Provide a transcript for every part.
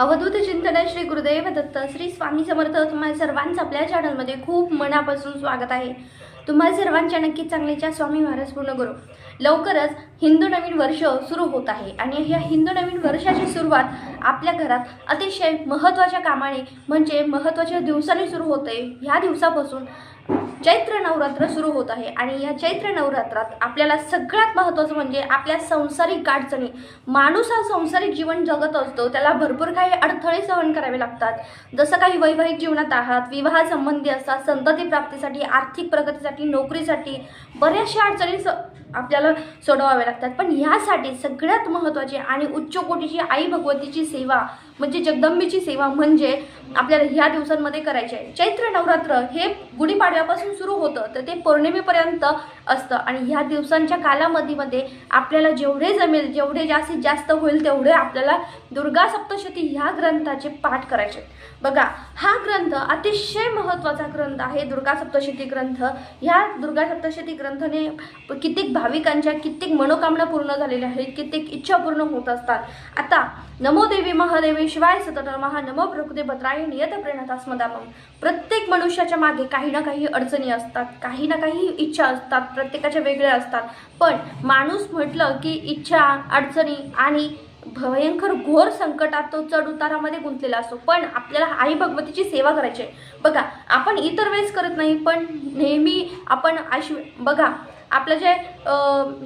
अवधूत चिंतन श्री गुरुदेव दत्त श्री स्वामी समर्थ तुम्हाला सर्वांचं आपल्या चॅनलमध्ये खूप मनापासून स्वागत आहे. तुम्हाला सर्वांच्या नक्की चांगलीच्या स्वामी महाराज पूर्ण गुरु. लवकरच हिंदू नवीन वर्ष सुरू होत आहे आणि ह्या हिंदू नवीन वर्षाची सुरुवात आपल्या घरात अतिशय महत्त्वाच्या कामाने म्हणजे महत्त्वाच्या दिवसाने सुरू होते. ह्या दिवसापासून चैत्र नवरात्र सुरू होत आहे. आणि या चैत्र नवरात्रात आपल्याला सगळ्यात महत्त्वाचं म्हणजे आपल्या संसारिक अडचणी माणूस हा संसारिक जीवन जगत असतो. त्याला भरपूर काही अडथळे सहन करावे लागतात. जसं काही वैवाहिक जीवनात आहात विवाह संबंधी असतात संतती प्राप्तीसाठी आर्थिक प्रगतीसाठी नोकरीसाठी बऱ्याचशा अडचणी स आपल्याला सोडवावे लागतात. पण ह्यासाठी सगळ्यात महत्त्वाची आणि उच्च कोटीची आई भगवतीची सेवा म्हणजे जगदंबेची सेवा म्हणजे आपल्याला ह्या दिवसांमध्ये करायची आहे. चैत्र नवरात्र हे गुढीपाडव्यापासून सुरू होतं तर ते पौर्णिमेपर्यंत असतं. आणि ह्या दिवसांच्या कालावधीमध्ये आपल्याला जेवढे जमेल जेवढे जास्तीत जास्त होईल तेवढे आपल्याला दुर्गा सप्तशती ह्या ग्रंथाचे पाठ करायचे बघा हा ग्रंथ अतिशय महत्त्वाचा ग्रंथ आहे दुर्गा सप्तशती ग्रंथ. ह्या दुर्गा सप्तशती ग्रंथाने कित्येक भाविकांच्या कित्येक मनोकामना पूर्ण झालेल्या आहेत कित्येक इच्छा पूर्ण होत असतात. आता नमो देवी महादेवी शिवाय सतत महा नमो प्रकृती भद्राय नियत प्रेरणास्मदामम प्रत्येक मनुष्याच्या मागे काही ना काही अडचणी असतात काही ना काही इच्छा असतात प्रत्येकाच्या वेगळ्या असतात. पण माणूस म्हटलं की इच्छा अडचणी आणि भयंकर घोर संकटात तो चढ उतारामध्ये गुंतलेला असतो. पण आपल्याला आई भगवतीची सेवा करायची आहे. बघा आपण इतर वेळेस करत नाही पण नेहमी आपण आश बघा आपलं जे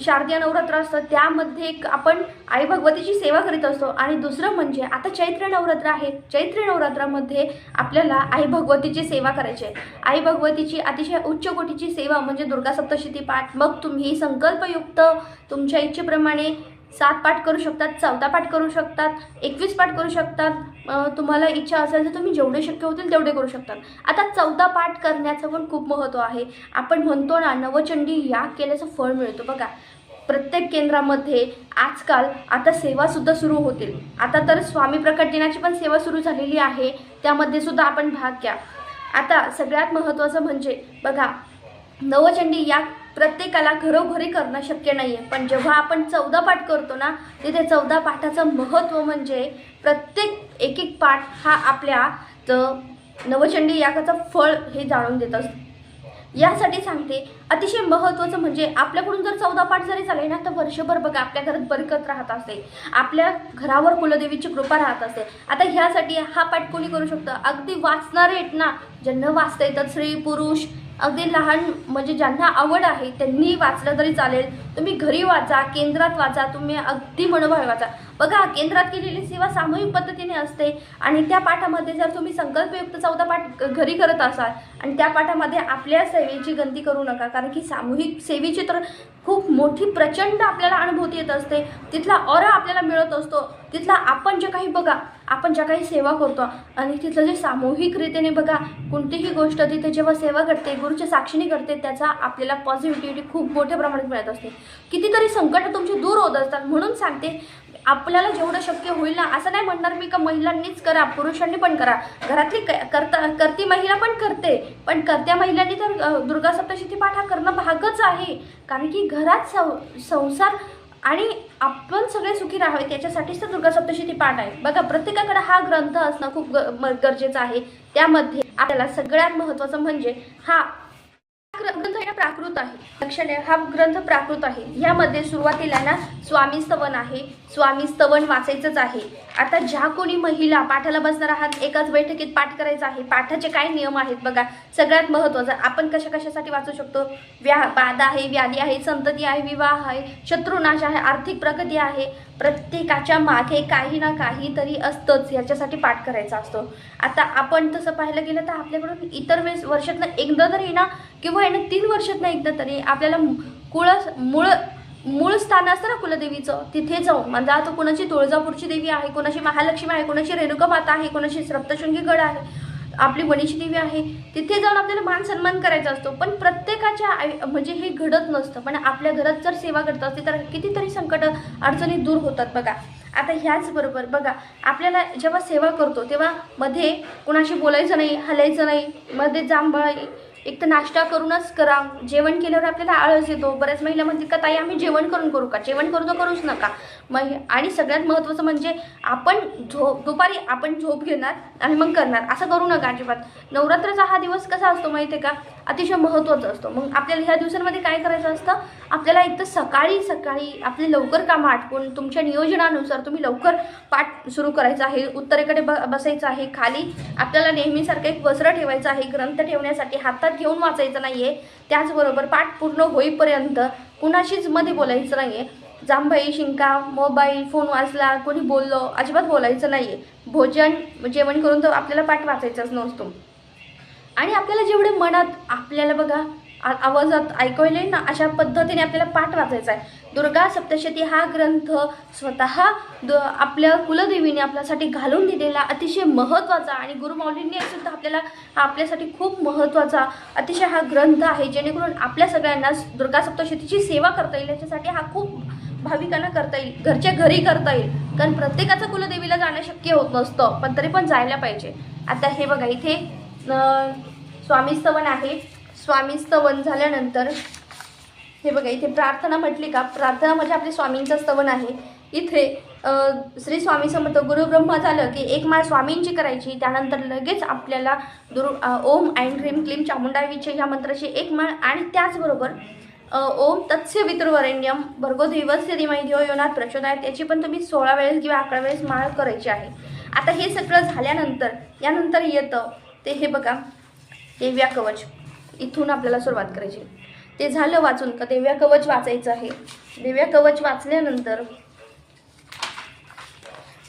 शारदीय नवरात्र असतं त्यामध्ये एक आपण आई भगवतीची सेवा करीत असतो. आणि दुसरं म्हणजे आता चैत्र नवरात्र आहे. चैत्र नवरात्रामध्ये आपल्याला आई भगवतीची सेवा करायची आहे. आई भगवतीची अतिशय उच्च कोटीची सेवा म्हणजे दुर्गा सप्तशती पाठ. मग तुम्ही संकल्पयुक्त तुमच्या इच्छेप्रमाणे सात पाठ करू शकतात चौदा पाठ करू शकतात एकवीस पाठ करू शकतात तुम्हाला इच्छा असेल तर तुम्ही जेवढे शक्य होतील तेवढे करू शकतात आता चौदा पाठ करण्याचं पण खूप महत्त्व आहे. आपण म्हणतो ना नवचंडी या केल्याचं फळ मिळतो बघा. प्रत्येक केंद्रामध्ये आजकाल आता सेवासुद्धा सुरू होतील. आता तर स्वामी प्रकट दिनाची पण सेवा सुरू झालेली आहे. त्यामध्ये सुद्धा आपण भाग घ्या. आता सगळ्यात महत्त्वाचं म्हणजे बघा नवचंडी या प्रत्येकाला घरोघरी करणं शक्य नाही आहे पण जेव्हा आपण चौदा पाठ करतो ना तिथे चौदा पाठाचं महत्त्व म्हणजे प्रत्येक एक एक पाठ हा आपल्या नवचंडी यागाचं फळ हे जाणून देत असतं. यासाठी सांगते अतिशय महत्त्वाचं म्हणजे आपल्याकडून जर चौदा पाठ जरी झाले ना तर वर्षभर बघा आपल्या घरात बरकत राहत असते. आपल्या घरावर कुलदेवीची कृपा राहत असते. आता ह्यासाठी हा पाठ कोणी करू शकतं? अगदी वाचणारे आहेत ना ज्यांना वाचता येतात स्त्री पुरुष अगदी लहान म्हणजे ज्यांना आवड आहे त्यांनी वाचलं तरी चालेल. तुम्ही घरी वाचा केंद्रात वाचा तुम्ही अगदी मनोभावे वाचा. बघा केंद्रात केलेली सेवा सामूहिक पद्धतीने असते आणि त्या पाठामध्ये जर तुम्ही संकल्पयुक्त चौदा पाठ घरी करत असाल आणि त्या पाठामध्ये आपल्या सेवेची गंती करू नका कारण की सामूहिक सेवेची तर खूप मोठी प्रचंड आपल्याला अनुभूती येत असते. तिथला ऑरा आपल्याला मिळत असतो. तिथला आपण जे काही बघा आपण ज्या काही सेवा करतो आणि तिथलं जे सामूहिक रीतीने बघा कोणतीही गोष्ट तिथे जेव्हा सेवा करते गुरुच्या साक्षीने करते त्याचा आपल्याला पॉझिटिव्हिटी खूप मोठ्या प्रमाणात मिळत असते. कितीतरी संकट तुमची दूर होत असतात म्हणून सांगते आपल्याला जेवढं शक्य होईल ना असं नाही म्हणणार मी का महिलांनीच करा पुरुषांनी पण करा. घरातली क- करता करती महिला पण करते पण करत्या महिलांनी तर दुर्गा सप्तशती पाठ हा करणं भागच आहे. कारण की घरात सं संसार आणि आपण सगळे सुखी राहावे त्याच्यासाठीच तर दुर्गा सप्तशती पाठ आहे. बघा प्रत्येकाकडे हा ग्रंथ असणं खूप ग- म- गरजेचं आहे. त्यामध्ये आपल्याला सगळ्यात महत्त्वाचं म्हणजे हा ग्रंथ आहे प्राकृत आहे. लक्षात हा ग्रंथ प्राकृत आहे. यामध्ये सुरुवातीला ना स्वामी स्तवन आहे. स्वामी स्तवन वाचायचंच आहे. आता ज्या कोणी महिला पाठाला बसणार आहात एकाच बैठकीत पाठ करायचा आहे पाठाचे काय नियम आहेत बघा सगळ्यात महत्त्वाचं आपण कशा कशासाठी वाचू शकतो? व्या बाधा आहे व्याधी आहे संतती आहे विवाह आहे शत्रुनाश आहे आर्थिक प्रगती आहे प्रत्येकाच्या मागे काही ना काहीतरी असतंच याच्यासाठी पाठ करायचा असतो. आता आपण तसं पाहायला गेलं तर आपल्याकडून इतर वेळेस वर्षातनं एकदा तरी ना किंवा येणं तीन वर्षातनं एकदा तरी आपल्याला कुळ मूळ मूळ स्थान असतं ना कुलदेवीचं. तिथे जाऊन म्हणजे आता कोणाची तुळजापूरची देवी आहे कोणाची महालक्ष्मी आहे कोणाची रेणुका माता आहे कोणाची सप्तशृंगी गड आहे आपली वणीची देवी आहे तिथे जाऊन आपल्याला मान सन्मान करायचा असतो. पण प्रत्येकाच्या आई म्हणजे हे घडत नसतं. पण आपल्या घरात जर सेवा करत असते तर कितीतरी संकट अडचणी दूर होतात बघा. आता ह्याचबरोबर बघा आपल्याला जेव्हा सेवा करतो तेव्हा मध्ये कुणाशी बोलायचं नाही हलायचं नाही मध्ये जांभळ एक तर नाश्ता करूनच करा. जेवण केल्यावर आपल्याला आळस येतो. बऱ्याच महिला म्हणतात का ताई आम्ही जेवण करून करू का? जेवण करू तर करूच नका. मग आणि सगळ्यात महत्त्वाचं म्हणजे आपण झोप दुपारी आपण झोप घेणार आणि मग करणार. असं करू नका अजिबात. नवरात्राचा हा दिवस कसा असतो माहिती आहे का? अतिशय महत्त्वाचा असतो. मग आपल्याला ह्या दिवसांमध्ये काय करायचं असतं? आपल्याला एक तर सकाळी सकाळी आपले लवकर कामं आटपून तुमच्या नियोजनानुसार तुम्ही लवकर पाठ सुरू करायचं आहे. उत्तरेकडे ब बसायचं आहे खाली. आपल्याला नेहमीसारखं एक वस्त्र ठेवायचं आहे. ग्रंथ ठेवण्यासाठी हातात घेऊन वाचायचं नाही आहे त्याचबरोबर पाठ पूर्ण होईपर्यंत कुणाशीच मध्ये बोलायचं नाही आहे जांभई शिंका मोबाईल फोन वाचला कोणी बोललो अजिबात बोलायचं नाही आहे भोजन जेवण करून तर आपल्याला पाठ वाचायचाच नसतो. आणि आपल्याला जेवढे मनात आपल्याला बघा आ- आवाजात ऐकवले ना अशा पद्धतीने आपल्याला पाठ वाचायचा आहे. दुर्गा सप्तशती हा ग्रंथ स्वतः द आपल्या कुलदेवीने आपल्यासाठी घालून दिलेला अतिशय महत्त्वाचा आणि गुरुमाऊलींनी सुद्धा आपल्याला हा आपल्यासाठी खूप महत्त्वाचा अतिशय हा ग्रंथ आहे जेणेकरून आपल्या सगळ्यांना दुर्गा सप्तशतीची सेवा करता येईल याच्यासाठी हा खूप भाविकांना करता येईल घरच्या घरी करता येईल. कारण प्रत्येकाचं कुलदेवीला जाणं शक्य होत नसतं पण तरी पण जायला पाहिजे. आता हे बघा इथे स्वामी स्तवन आहे. स्वामी स्तवन झाल्यानंतर हे बघा इथे प्रार्थना म्हटली का? प्रार्थना म्हणजे आपले स्वामींचं स्तवन आहे. इथे श्री स्वामी समर्थ गुरुब्रह्म झालं की एक माळ स्वामींची करायची त्यानंतर लगेच आपल्याला दुरु ओम अँड ह्रीम क्लीम चामुंडावीचे ह्या मंत्राची एक माळ आणि त्याचबरोबर ओम तत्स्य वितृवरेण्यम भर्गो देवस्य धीमहि धियो योनात प्रचोदयात याची पण तुम्ही सोळा वेळेस किंवा अकरा वेळेस माळ करायची आहे. आता हे सगळं झाल्यानंतर यानंतर येतं ते हे बघा देव्या कवच इथून आपल्याला सुरुवात करायची. ते झालं वाचून का देव्या कवच वाचायचं आहे. देव्या कवच वाचल्यानंतर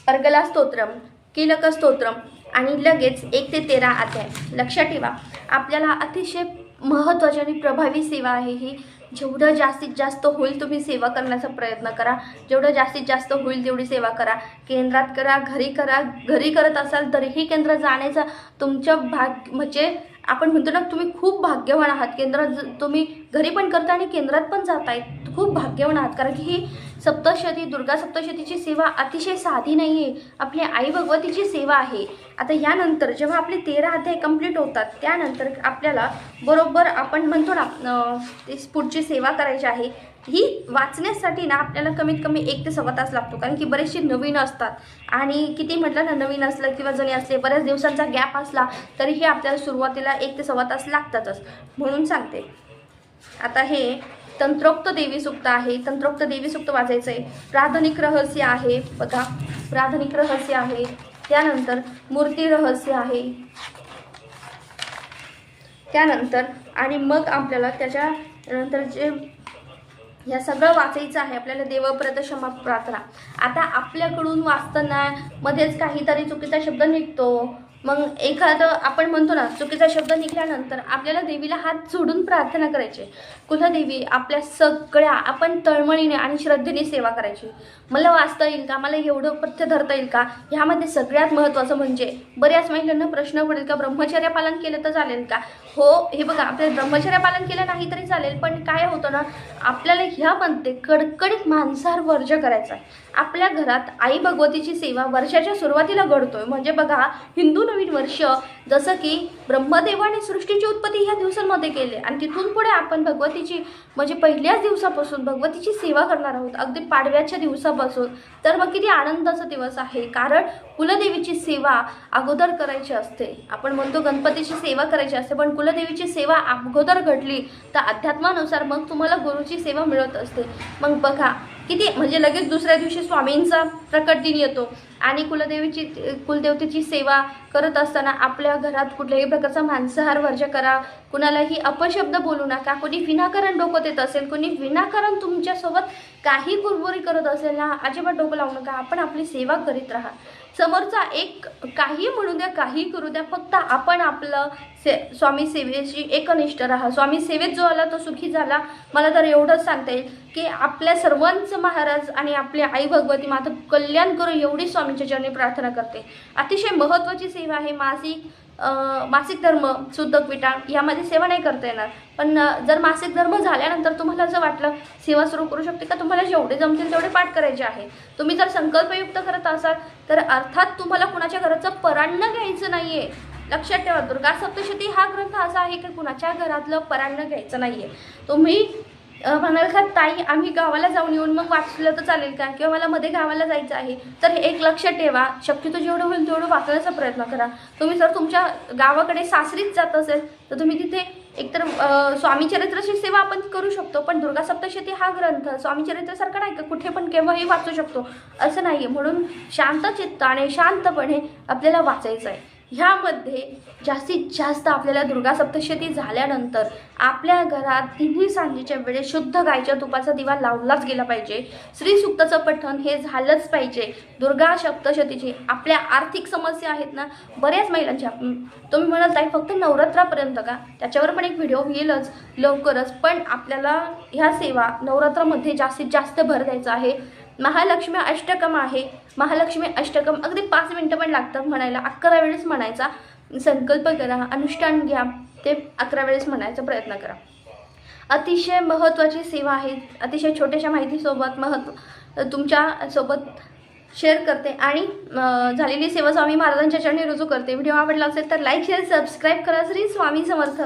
अर्गला स्तोत्रम किलक स्तोत्रम आणि लगेच एक ते तेरा अध्याय. लक्षात ठेवा आपल्याला अतिशय महत्त्वाची आणि प्रभावी सेवा आहे ही. जेवढं जास्तीत जास्त होईल तुम्ही सेवा करण्याचा प्रयत्न करा. जेवढं जास्तीत जास्त होईल तेवढी सेवा करा. केंद्रात करा घरी करा घरी करत असाल तरीही केंद्र जाण्याचा तुमच्या भाग म्हणजे आपण म्हणतो ना तुम्ही खूप भाग्यवान आहात. केंद्रात तुम्ही घरी पण करता आणि केंद्रात पण जाताय खूप भाग्यवान आहात. कारण की ही सप्तशती दुर्गा सप्तशतीची सेवा अतिशय साधी नाही आहे आपली आई भगवतीची सेवा आहे. आता यानंतर जेव्हा आपले तेरा अध्याय कंप्लीट होतात त्यानंतर आपल्याला बरोबर आपण म्हणतो ना पुढची सेवा करायची आहे. ही वाचण्यासाठी ना आपल्याला कमीत कमी एक ते सव्वा तास लागतो. कारण की बरेचसे नवीन असतात. आणि किती म्हटलं ना नवीन असलं किंवा जुने असले बऱ्याच दिवसांचा गॅप असला तरीही आपल्याला सुरुवातीला एक ते सव्वा तास लागतातच. म्हणून सांगते. आता हे तंत्रोक्त देवी सुक्त आहे. तंत्रोक्त देवी सुक्त वाचायचं आहे प्राथमिक रहस्य आहे. बघा प्राथमिक रहस्य आहे. त्यानंतर मूर्ती रहस्य आहे. त्यानंतर आणि मग आपल्याला त्याच्या नंतर जे या सगळं वाचायचं आहे आपल्याला देवप्रत क्षमा प्रार्थना. आता आपल्याकडून वाचताना मध्येच काहीतरी चुकीचा शब्द निघतो. मग एखादं आपण म्हणतो ना चुकीचा शब्द निघाल्यानंतर आपल्याला देवीला हात जोडून प्रार्थना करायची. कुलदेवी आपल्या सगळ्या आपण तळमळीने आणि श्रद्धेने सेवा करायची. मला वाचता येईल का? मला एवढं पथ्य धरता येईल का? ह्यामध्ये सगळ्यात महत्त्वाचं म्हणजे बऱ्याच महिलांना प्रश्न पडेल का ब्रह्मचर्य पालन केलं तर चालेल का? हो हे बघा आपल्याला ब्रह्मचर्य पालन केलं नाही तरी चालेल पण काय होतं ना आपल्याला ह्यामध्ये कडकडीत मांसाहार वर्ज करायचा आहे. आपल्या घरात आई भगवतीची सेवा वर्षाच्या सुरुवातीला घडतोय. म्हणजे बघा हिंदू नवीन वर्ष जसं की ब्रह्मदेवाने सृष्टीची उत्पत्ती ह्या दिवसांमध्ये केली. आणि तिथून पुढे आपण भगवतीची म्हणजे पहिल्याच दिवसापासून भगवतीची सेवा करणार आहोत. अगदी पाडव्याच्या दिवसापासून. तर मग किती आनंदाचा दिवस आहे. कारण कुलदेवीची सेवा अगोदर करायची असते. आपण म्हणतो गणपतीची सेवा करायची असते पण कुलदेवीची सेवा अगोदर घडली तर अध्यात्मानुसार मग तुम्हाला गुरुची सेवा मिळत असते. मग बघा किती म्हणजे लगेच दुसऱ्या दिवशी स्वामींचा प्रकट दिन येतो. आणि कुलदेवीची कुलदेवतेची सेवा करत असताना आपल्या घरात कुठल्याही प्रकारचा मांसाहार वर्ज करा. कुणालाही अपशब्द बोलू नका. कोणी विनाकारण डोकं देत असेल कोणी विनाकारण तुमच्यासोबत काही कुरबुरी करत असेल ना अजिबात डोकं लावू नका. आपण आपली सेवा करीत राहा. समोरचा एक काही म्हणू द्या काही करू द्या फक्त आपण आपलं से स्वामी सेवेची एकनिष्ठ राहा. स्वामी सेवेत जो आला तो सुखी झाला. मला तर एवढंच सांगता येईल की आपल्या सर्वांचं महाराज आणि आपली आई भगवती माता कल्याण करू एवढी स्वामी स्वामींच्या चरणी प्रार्थना करते. अतिशय महत्त्वाची सेवा आहे मासिक मासिक धर्म शुद्धक विटाण यामध्ये सेवा नाही करता येणार. पण जर मासिक धर्म झाल्यानंतर तुम्हाला असं वाटलं सेवा सुरू करू शकते का? तुम्हाला जेवढे जमतील तेवढे पाठ करायचे आहे. तुम्ही जर संकल्पयुक्त करत असाल तर अर्थात तुम्हाला कुणाच्या घराचं परान्न घ्यायचं नाही आहे लक्षात ठेवा दुर्गा सप्तशती हा ग्रंथ असा आहे की कुणाच्या घरातलं परांगण घ्यायचं नाही आहे तुम्ही म्हणाल का ताई आम्ही गावाला जाऊन येऊन मग वाचलं तर चालेल का? किंवा मला मध्ये गावाला जायचं आहे तर हे एक लक्ष ठेवा. शक्यतो जेवढं होईल तेवढं वाचण्याचा प्रयत्न करा. तुम्ही जर तुमच्या गावाकडे सासरीच जात असेल तर तुम्ही तिथे एकतर स्वामीचरित्राची सेवा आपण करू शकतो पण दुर्गा सप्तशती हा ग्रंथ स्वामीचरित्रासारखा नाही का? कुठे पण केव्हाही वाचू शकतो. असं नाही आहे म्हणून शांत चित्ताने शांतपणे आपल्याला वाचायचं आहे ह्यामध्ये जास्तीत जास्त आपल्याला दुर्गा सप्तशती झाल्यानंतर आपल्या घरात तिन्ही सांजेच्या वेळेस शुद्ध गायच्या तुपाचा दिवा लावलाच गेला पाहिजे. श्री सुक्ताचं पठण हे झालंच पाहिजे. दुर्गा सप्तशतीची आपल्या आर्थिक समस्या आहेत ना बऱ्याच महिलांच्या तुम्ही म्हणाल ताई फक्त नवरात्रापर्यंत का? त्याच्यावर पण एक व्हिडिओ येईलच लवकरच. पण आपल्याला ह्या सेवा नवरात्रामध्ये जास्तीत जास्त भर द्यायचा आहे. महालक्ष्मी अष्टकम आहे. महालक्ष्मी अष्टकम अगदी पाच मिनटं पण लागतात म्हणायला. अकरा वेळेस म्हणायचा. संकल्प करा अनुष्ठान घ्या. ते अकरा वेळेस म्हणायचा प्रयत्न करा. अतिशय महत्त्वाची सेवा आहे. अतिशय छोट्याशा माहितीसोबत महत्त्व तुमच्यासोबत शेअर करते आणि झालेली सेवा स्वामी महाराजांच्या चरणी रुजू करते. व्हिडिओ आवडला असेल तर लाईक शेअर सबस्क्राईब करा. श्री स्वामी समर्थ.